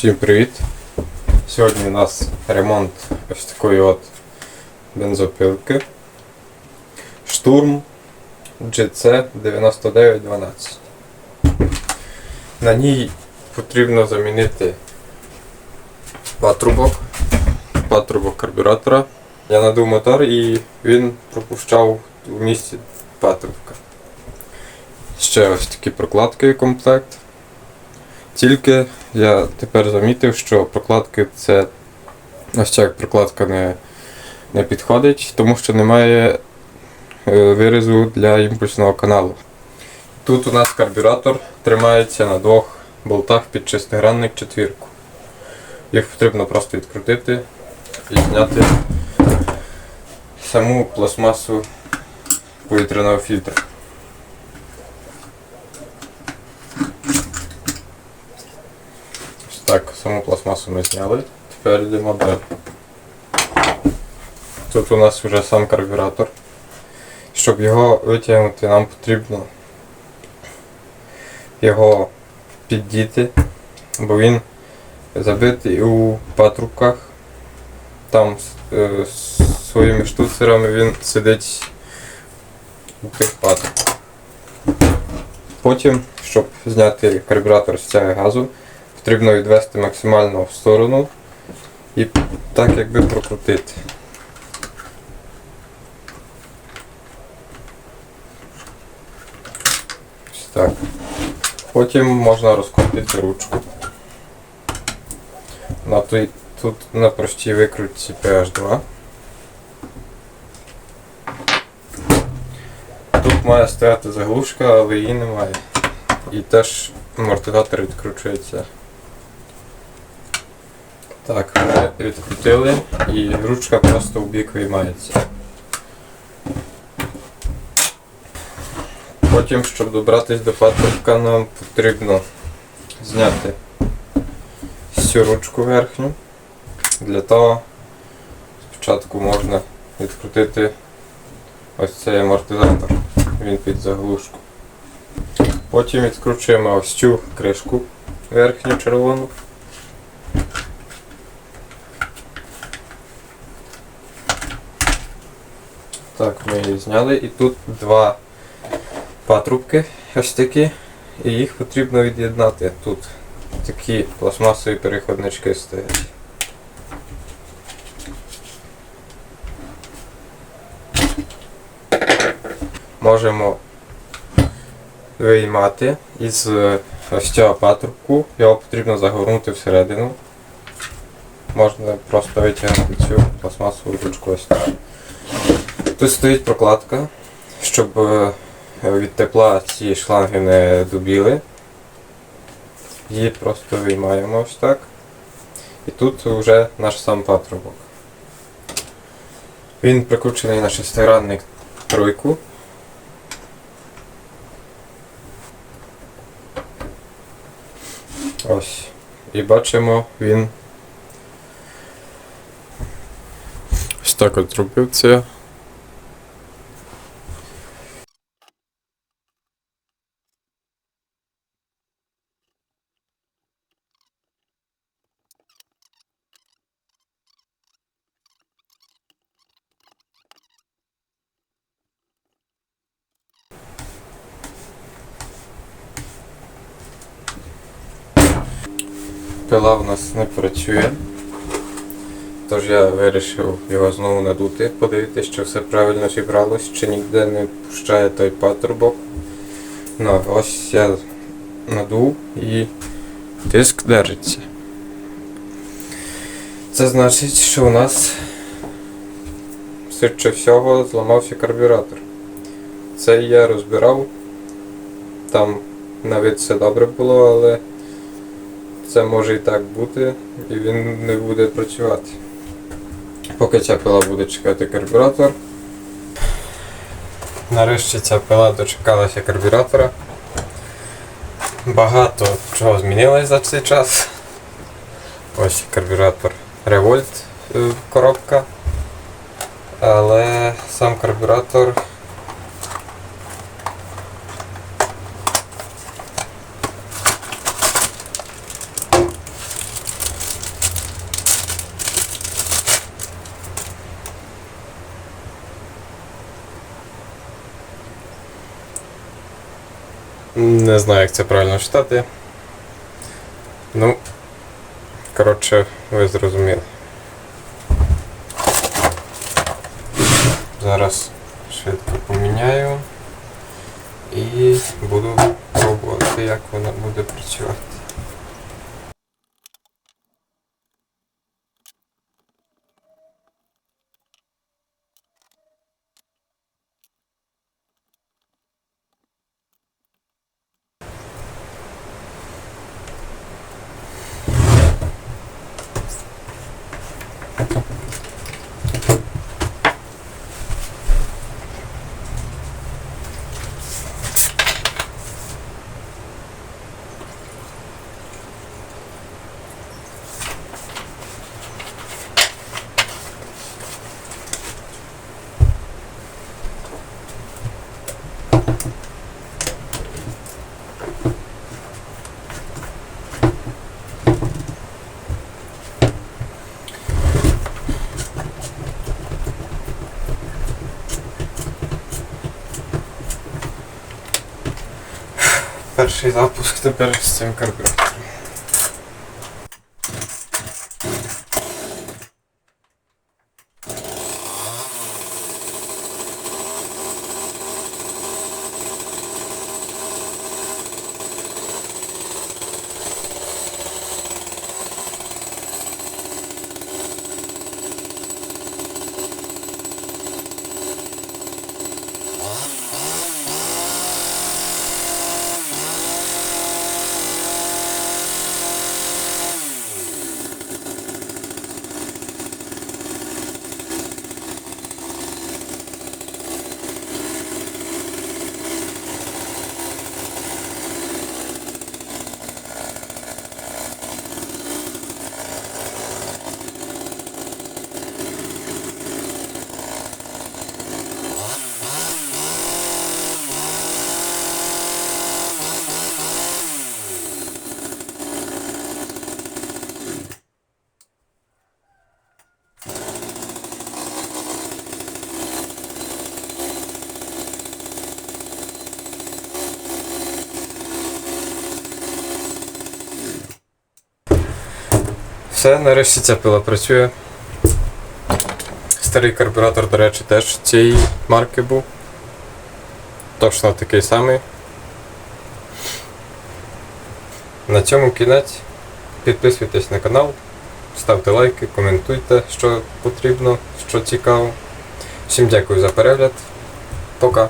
Всім привіт! Сьогодні у нас ремонт ось такої от бензопилки. Штурм GC 9912. На ній потрібно замінити патрубок, патрубок карбюратора. Я надув мотор і він пропущав в місці патрубка. Ще ось такі прокладки в комплект. Тільки я тепер замітив, що прокладки це ось ця прокладка не, не підходить, тому що немає е, вирізу для імпульсного каналу. Тут у нас карбюратор тримається на двох болтах під шестигранник четвірку. Їх потрібно просто відкрутити і зняти саму пластмасу повітряного фільтра. Ось Так, саму пластмасу ми зняли. Тепер йдемо далі. Тут у нас вже сам карбюратор. Щоб його витягнути, нам потрібно його піддіти, бо він забитий у патрубках. Там е, своїми штуцерами він сидить у тих патрубках. Потім, щоб зняти карбюратор з цього газу, потрібно відвести максимально в сторону і так якби прокрутити. Ось так. Потім можна розкрутити ручку. На той, тут на простій викрутці PH2. Тут має стояти заглушка, але її немає. І теж амортизатор відкручується. Так, ми відкрутили і ручка просто в бік виймається. Потім, щоб добратися до патрубка, нам потрібно зняти цю ручку верхню. Для того спочатку можна відкрутити ось цей амортизатор. Він під заглушку. Потім відкручуємо ось цю кришку верхню червону. Так, ми її зняли і тут два патрубки ось такі, і їх потрібно від'єднати. Тут такі пластмасові переходнички стоять. Можемо виймати із е, ось цього патрубку, його потрібно загорнути всередину. Можна просто витягнути цю пластмасову ручку ось так. Тут стоїть прокладка, щоб е, від тепла ці шланги не дубіли. Її просто виймаємо ось так. І тут вже наш сам патрубок. Він прикручений на шестигранник тройку. Ось. І бачимо, він ось так от зробив це. Пила в нас не працює. Тож я вирішив його знову надути, подивитися, чи все правильно зібралось, чи ніде не пущає той патрубок. Ну, ось я надув і диск держиться. Це значить, що у нас швидше всього зламався карбюратор. Це я розбирав. Там навіть все добре було, але це може і так бути, і він не буде працювати. Поки ця пила буде чекати карбюратор. Нарешті ця пила дочекалася карбюратора. Багато чого змінилось за цей час. Ось карбюратор е, коробка. Але сам карбюратор Не знаю, як це правильно читати. Ну, коротше, ви зрозуміли. Зараз швидко поміняю і буду пробувати, як вона буде працювати. pierwszy zapusk, to pierwszy z tym karburetorem. Все, нарешті ця пила працює. Старий карбюратор, до речі, теж цієї марки був. Точно такий самий. На цьому кінець. Підписуйтесь на канал, ставте лайки, коментуйте, що потрібно, що цікаво. Всім дякую за перегляд. Пока.